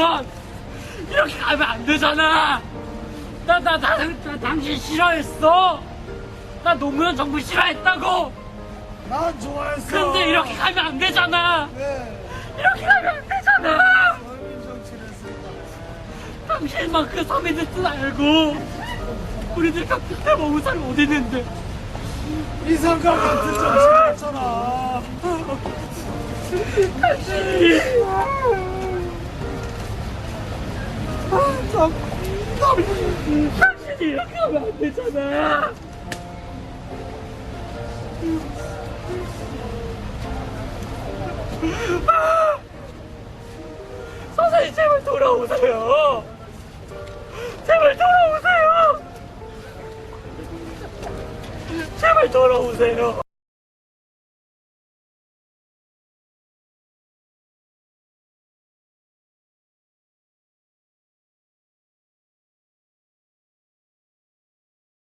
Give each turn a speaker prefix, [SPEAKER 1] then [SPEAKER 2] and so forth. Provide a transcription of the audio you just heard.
[SPEAKER 1] 노무현 이렇게 가면 안 되잖아. 나, 나, 나, 나 당신 싫어했어. 나 노무현 정부 싫어했다고.
[SPEAKER 2] 난 좋아했어.
[SPEAKER 1] 근데 이렇게 가면 안 되잖아.
[SPEAKER 2] 네.
[SPEAKER 1] 이렇게 가면 안 되잖아.
[SPEAKER 2] 서민 정치를 했으니까.
[SPEAKER 1] 당신만 그 서민들 줄 알고 우리들 그때 먹은 사람 어디 있는데
[SPEAKER 2] 이상감 같은 정치를 했잖아.
[SPEAKER 1] 당신이 아, 당신이 이렇게 하면 안 되잖아. 아! 선생님 제발 돌아오세요. 제발 돌아오세요. 제발 돌아오세요